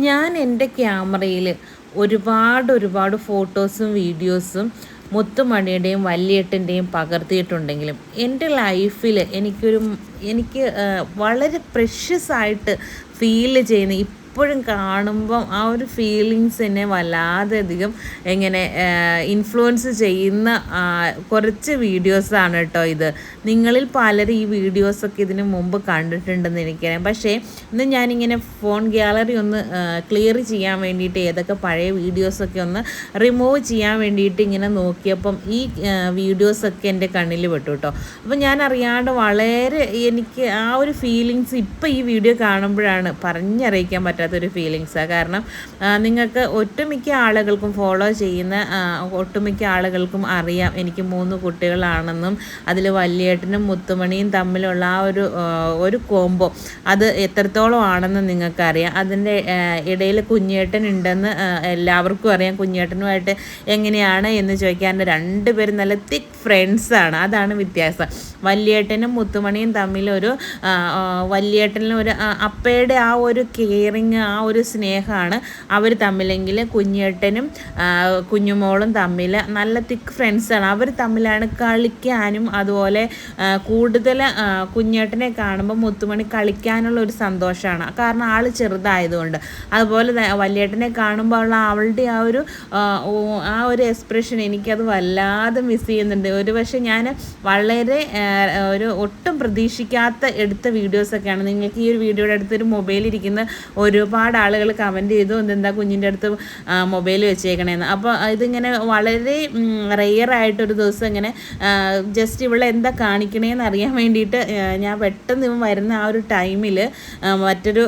ഞാൻ എന്റെ ക്യാമറയിൽ ഒരുപാട് ഒരുപാട് ഫോട്ടോസും വീഡിയോസും മുത്തുമണിയുടെയും വല്യേട്ടന്റെയും പകർത്തിയിട്ടുണ്ടെങ്കിലും എന്റെ ലൈഫിൽ എനിക്കൊരു എനിക്ക് വളരെ പ്രഷ്യസ് ആയിട്ട് ഫീൽ ചെയ്യുന്ന ഇപ്പോഴും കാണുമ്പം ആ ഒരു ഫീലിങ്സ് എന്നെ വല്ലാതെ അധികം എങ്ങനെ ഇൻഫ്ലുവൻസ് ചെയ്യുന്ന കുറച്ച് വീഡിയോസാണ് കേട്ടോ ഇത്. നിങ്ങളിൽ പലരും ഈ വീഡിയോസൊക്കെ ഇതിനു മുമ്പ് കണ്ടിട്ടുണ്ടെന്ന് എനിക്കറിയാം. പക്ഷേ ഇന്ന് ഞാനിങ്ങനെ ഫോൺ ഗ്യാലറി ഒന്ന് ക്ലിയർ ചെയ്യാൻ വേണ്ടിയിട്ട് ഏതൊക്കെ പഴയ വീഡിയോസൊക്കെ ഒന്ന് റിമൂവ് ചെയ്യാൻ വേണ്ടിയിട്ട് ഇങ്ങനെ നോക്കിയപ്പം ഈ വീഡിയോസൊക്കെ എന്റെ കണ്ണിൽ പെട്ടു കേട്ടോ അപ്പം ഞാൻ അറിയാണ്ട് വളരെ എനിക്ക് ആ ഒരു ഫീലിങ്സ് ഇപ്പം ഈ വീഡിയോ കാണുമ്പോഴാണ് പറഞ്ഞറിയിക്കാൻ പറ്റാത്തൊരു ഫീലിങ്സാണ് കാരണം നിങ്ങൾക്ക് ഒട്ടുമിക്ക ആളുകൾക്കും ഫോളോ ചെയ്യുന്ന ഒട്ടുമിക്ക ആളുകൾക്കും അറിയാം എനിക്ക് മൂന്ന് കുട്ടികളാണെന്നും അതിൽ വല്യേട്ടനും മുത്തുമണിയും തമ്മിലുള്ള ആ ഒരു ഒരു കോംബോ അത് എത്രത്തോളം ആണെന്ന് നിങ്ങൾക്കറിയാം. അതിന്റെ ഇടയിൽ കുഞ്ഞേട്ടൻ ഉണ്ടെന്ന് എല്ലാവർക്കും അറിയാം. കുഞ്ഞേട്ടനുമായിട്ട് എങ്ങനെയാണ് എന്ന് ചോദിക്കാൻ രണ്ടുപേരും നല്ല തിക്ക് ഫ്രണ്ട്സാണ് അതാണ് വ്യത്യാസം. വല്യേട്ടനും മുത്തുമണിയും തമ്മിലൊരു വല്യേട്ടനിലും ഒരു അപ്പയുടെ ആ ഒരു കെയറിങ് ആ ഒരു സ്നേഹമാണ് അവർ തമ്മിലെങ്കിൽ കുഞ്ഞേട്ടനും കുഞ്ഞുമോളും തമ്മിൽ നല്ല തിക്ക് ഫ്രണ്ട്സാണ്. അവർ തമ്മിലാണ് കളിക്കാനും അതുപോലെ കൂടുതൽ കുഞ്ഞേട്ടനെ കാണുമ്പോൾ മുത്തുമണി കളിക്കാനുള്ള ഒരു സന്തോഷമാണ് കാരണം ആൾ ചെറുതായതുകൊണ്ട്. അതുപോലെ വലിയേട്ടനെ കാണുമ്പോൾ ഉള്ള അവളുടെ ആ ഒരു ആ, ഒരു എക്സ്പ്രഷൻ എനിക്കത് വല്ലാതെ മിസ് ചെയ്യുന്നുണ്ട്. ഒരു പക്ഷേ ഞാൻ വളരെ ഒരു ഒട്ടും പ്രതീക്ഷിക്കാത്ത എടുത്ത വീഡിയോസൊക്കെയാണ് നിങ്ങൾക്ക് ഈ ഒരു വീഡിയോയുടെ അടുത്ത് ഒരു മൊബൈൽ ഇരിക്കുന്ന ഒരുപാട് ആളുകൾ കമന്റ് ചെയ്തു എന്താ കുഞ്ഞിന്റെ അടുത്ത് മൊബൈൽ വെച്ചേക്കണേന്ന്? അപ്പോൾ ഇതിങ്ങനെ വളരെ റെയർ ആയിട്ടൊരു ദിവസം ഇങ്ങനെ ജസ്റ്റ് ഇവിടെ എന്താ കാണിക്കണേന്ന് അറിയാൻ വേണ്ടിയിട്ട് ഞാൻ പെട്ടെന്ന് ഇവൻ വരുന്ന ആ ഒരു ടൈമിൽ മറ്റൊരു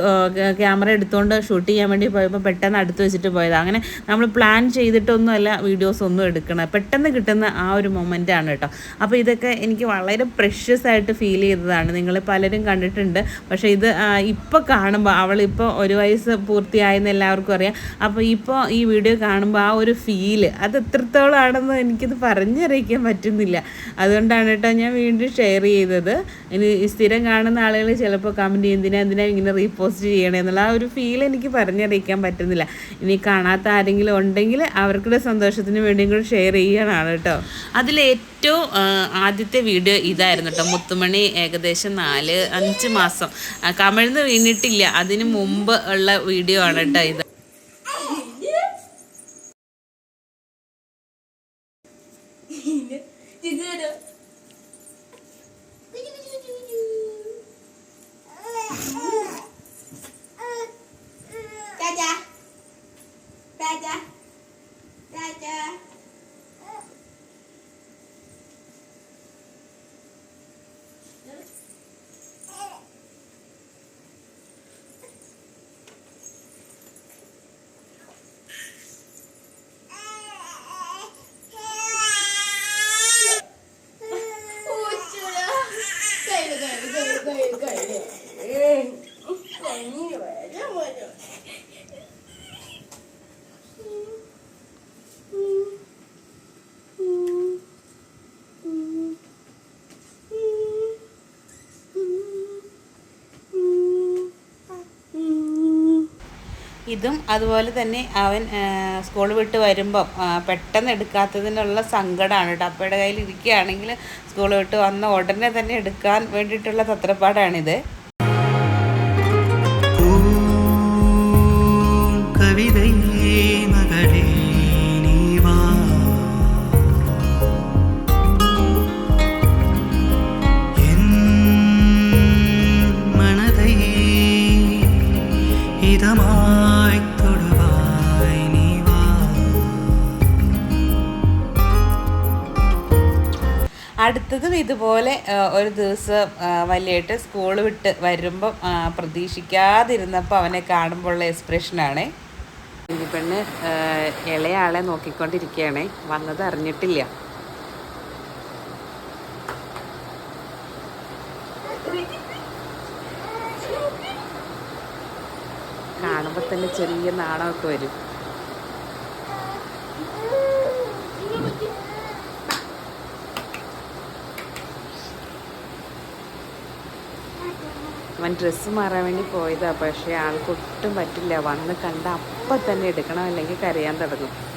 ക്യാമറ എടുത്തുകൊണ്ട് ഷൂട്ട് ചെയ്യാൻ വേണ്ടി പോയപ്പോൾ പെട്ടെന്ന് അടുത്ത് വെച്ചിട്ട് പോയത്. അങ്ങനെ നമ്മൾ പ്ലാൻ ചെയ്തിട്ടൊന്നുമല്ല വീഡിയോസ് ഒന്നും എടുക്കണം പെട്ടെന്ന് കിട്ടുന്ന ആ ഒരു മൊമെന്റ് ആണ് കേട്ടോ. അപ്പോൾ ഇതൊക്കെ എനിക്ക് വളരെ പ്രഷ്യസ് ആയിട്ട് ഫീൽ ചെയ്തതാണ്. നിങ്ങൾ പലരും കണ്ടിട്ടുണ്ട്. പക്ഷേ ഇത് ഇപ്പോൾ കാണുമ്പോൾ അവളിപ്പോൾ ഒരു വയസ്സ് പൂർത്തിയായെന്ന് എല്ലാവർക്കും അറിയാം. അപ്പോൾ ഇപ്പോൾ ഈ വീഡിയോ കാണുമ്പോൾ ആ ഒരു ഫീൽ അത് എത്രത്തോളമാണെന്ന് എനിക്കിത് പറഞ്ഞറിയിക്കാൻ പറ്റുന്നില്ല. അതുകൊണ്ടാണ് കേട്ടോ ഞാൻ വീണ്ടും ഷെയർ ചെയ്തത്. ഇനി സ്ഥിരം കാണുന്ന ആളുകൾ ചിലപ്പോൾ കമന്റ് ചെയ്യുന്നതിനെ എന്തിനാ ഇങ്ങനെ റീപോസ്റ്റ് ചെയ്യണേ എന്നുള്ള ആ ഒരു ഫീൽ എനിക്ക് പറഞ്ഞറിയിക്കാൻ പറ്റുന്നില്ല. ഇനി കാണാത്ത ആരെങ്കിലും ഉണ്ടെങ്കിൽ അവർക്കുടെ സന്തോഷത്തിന് വേണ്ടിയും കൂടെ ഷെയർ ചെയ്യണമാണ് കേട്ടോ. അതിൽ ഏറ്റവും ആദ്യത്തെ വീഡിയോ ഇതായിരുന്നു കേട്ടോ. മുത്തുമണി ഏകദേശം നാല് അഞ്ച് മാസം. കമിഴ്ന്ന് വീണിട്ടില്ല. അതിന് മുമ്പ് ഉള്ള വീഡിയോ ആണ് കേട്ടോ ഇത്. Dadah. ഇതും അതുപോലെ തന്നെ അവൻ സ്കൂൾ വിട്ട് വരുമ്പം പെട്ടെന്ന് എടുക്കാത്തതിനുള്ള സങ്കടമാണ് കേട്ടോ. അപ്പയുടെ കയ്യിൽ ഇരിക്കുകയാണെങ്കിൽ സ്കൂൾ വിട്ട് വന്ന ഉടനെ തന്നെ എടുക്കാൻ വേണ്ടിയിട്ടുള്ള തത്രപ്പാടാണിത്. അടുത്തതും ഇതുപോലെ ഒരു ദിവസം വലിയായിട്ട് സ്കൂൾ വിട്ട് വരുമ്പം പ്രതീക്ഷിക്കാതിരുന്നപ്പോൾ അവനെ കാണുമ്പോഴുള്ള എക്സ്പ്രഷനാണ് ഈ പെണ്ണ് ആ, ഇളയ ആളെ നോക്കിക്കൊണ്ടിരിക്കുകയാണേ വന്നത് അറിഞ്ഞിട്ടില്ല. കാണുമ്പോൾ തന്നെ ചെറിയ നാണമൊക്കെ വരും. അവൻ ഡ്രസ്സ് മാറാൻ വേണ്ടി പോയതാണ് പക്ഷേ ആൾക്കൊട്ടും പറ്റില്ല. വന്ന് കണ്ട അപ്പം തന്നെ എടുക്കണം അല്ലെങ്കിൽ കരയാൻ തുടങ്ങും.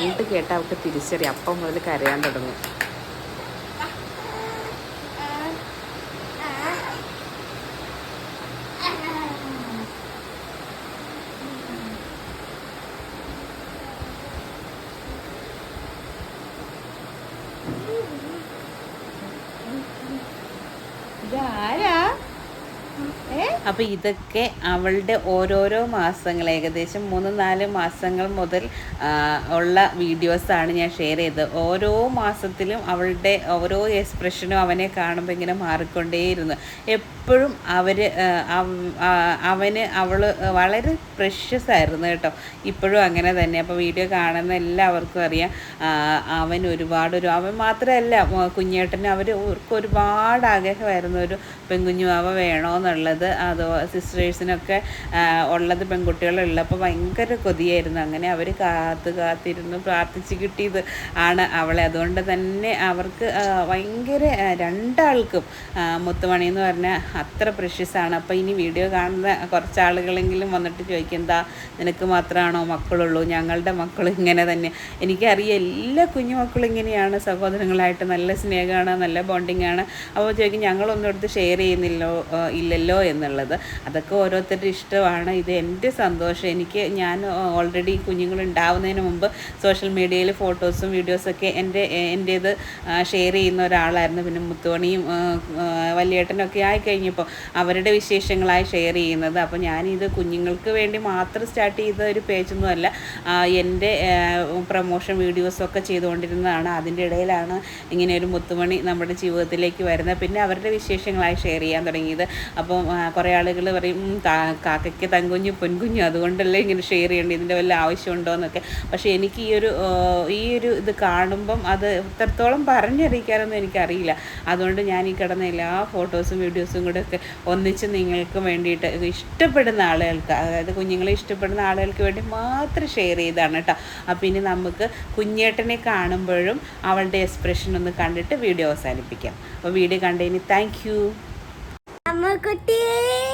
കൊണ്ട് കേട്ടാൽ അവൾക്ക് തിരിച്ചറിയാം. അപ്പം മുതൽ കരയാൻ തുടങ്ങും. ഇതാരാ? അപ്പോൾ ഇതൊക്കെ അവളുടെ ഓരോരോ മാസങ്ങൾ ഏകദേശം മൂന്ന് നാല് മാസങ്ങൾ മുതൽ ഉള്ള വീഡിയോസാണ് ഞാൻ ഷെയർ ചെയ്തത്. ഓരോ മാസത്തിലും അവളുടെ ഓരോ എക്സ്പ്രഷനും അവനെ കാണുമ്പോൾ ഇങ്ങനെ മാറിക്കൊണ്ടേയിരുന്നു. എപ്പോഴും അവർ അവന് അവൾ വളരെ പ്രഷ്യസ് ആയിരുന്നു കേട്ടോ. ഇപ്പോഴും അങ്ങനെ തന്നെ. അപ്പോൾ വീഡിയോ കാണുന്ന എല്ലാവർക്കും അറിയാം. അവൻ ഒരുപാട് ഒരു അവൻ മാത്രമല്ല കുഞ്ഞേട്ടന് അവർ ഒരുപാട് ആഗ്രഹമായിരുന്നു ഒരു പെൺകുഞ്ഞു അവ വേണമെന്നുള്ളത് അതോ സിസ്റ്റേഴ്സിനൊക്കെ ഉള്ളത് പെൺകുട്ടികളുള്ളപ്പോൾ ഭയങ്കര കൊതിയായിരുന്നു. അങ്ങനെ അവർ കാത്ത് കാത്തിരുന്നു പ്രാർത്ഥിച്ച് കിട്ടിയത് ആണ് അവളെ. അതുകൊണ്ട് തന്നെ അവർക്ക് ഭയങ്കര രണ്ടാൾക്കും മുത്തുമണി എന്ന് പറഞ്ഞാൽ അത്ര പ്രഷ്യസാണ് അപ്പോൾ ഇനി വീഡിയോ കാണുന്ന കുറച്ച് ആളുകളെങ്കിലും വന്നിട്ട് ചോദിക്കും എന്താ നിനക്ക് മാത്രമാണോ മക്കളുള്ളൂ? ഞങ്ങളുടെ മക്കൾ ഇങ്ങനെ തന്നെ. എനിക്കറിയാം എല്ലാ കുഞ്ഞു മക്കളും ഇങ്ങനെയാണ്. സഹോദരങ്ങളായിട്ട് നല്ല സ്നേഹമാണ് നല്ല ബോണ്ടിങ് ആണ്. അപ്പോൾ ചോദിക്കും ഞങ്ങളൊന്നും എടുത്ത് ഷെയർ ചെയ്യുന്നില്ലോ ആ, ഇല്ലല്ലോ എന്നുള്ളത്. അതൊക്കെ ഓരോരുത്തരുടെ ഇഷ്ടമാണ്. ഇത് എന്റെ സന്തോഷം. എനിക്ക് ഞാൻ ഓൾറെഡി കുഞ്ഞുങ്ങൾ ഉണ്ടാവുന്നതിന് മുമ്പ് സോഷ്യൽ മീഡിയയിൽ ഫോട്ടോസും വീഡിയോസൊക്കെ എന്റെ എന്റേത് ഷെയർ ചെയ്യുന്ന ഒരാളായിരുന്നു. പിന്നെ മുത്തുമണിയും വലിയേട്ടനൊക്കെ ആയി കഴിഞ്ഞപ്പോൾ അവരുടെ വിശേഷങ്ങളായി ഷെയർ ചെയ്യുന്നത്. അപ്പോൾ ഞാനിത് കുഞ്ഞുങ്ങൾക്ക് വേണ്ടി മാത്രം സ്റ്റാർട്ട് ചെയ്ത ഒരു പേജൊന്നുമല്ല എന്റെ പ്രൊമോഷൻ വീഡിയോസൊക്കെ ചെയ്തുകൊണ്ടിരുന്നതാണ്. അതിന്റെ ഇടയിലാണ് ഇങ്ങനെ ഒരു മുത്തുമണി നമ്മുടെ ജീവിതത്തിലേക്ക് വരുന്നത്. പിന്നെ അവരുടെ വിശേഷങ്ങളായി ഷെയർ ചെയ്യാൻ തുടങ്ങിയത്. അപ്പം കുറേ ആളുകൾ പറയും കാക്കയ്ക്ക് തങ്കുഞ്ഞു പൊൻകുഞ്ഞു അതുകൊണ്ടല്ലേ ഇങ്ങനെ ഷെയർ ചെയ്യേണ്ടത് ഇതിന്റെ വല്ല ആവശ്യമുണ്ടോ എന്നൊക്കെ പക്ഷേ എനിക്ക് ഈ ഒരു ഈ ഒരു ഇത് കാണുമ്പം അത് ഇത്രത്തോളം പറഞ്ഞറിയിക്കാനൊന്നും എനിക്കറിയില്ല. അതുകൊണ്ട് ഞാൻ ഈ കിടന്ന എല്ലാ ഫോട്ടോസും വീഡിയോസും കൂടെ ഒക്കെ ഒന്നിച്ച് നിങ്ങൾക്ക് വേണ്ടിയിട്ട് ഇഷ്ടപ്പെടുന്ന ആളുകൾക്ക് അതായത് കുഞ്ഞുങ്ങളെ ഇഷ്ടപ്പെടുന്ന ആളുകൾക്ക് വേണ്ടി മാത്രം ഷെയർ ചെയ്താണ് കേട്ടോ. അപ്പം ഇനി നമുക്ക് കുഞ്ഞേട്ടനെ കാണുമ്പോഴും അവളുടെ എക്സ്പ്രഷൻ ഒന്ന് കണ്ടിട്ട് വീഡിയോ അവസാനിപ്പിക്കാം. അപ്പോൾ വീഡിയോ കണ്ടതിന് താങ്ക് യു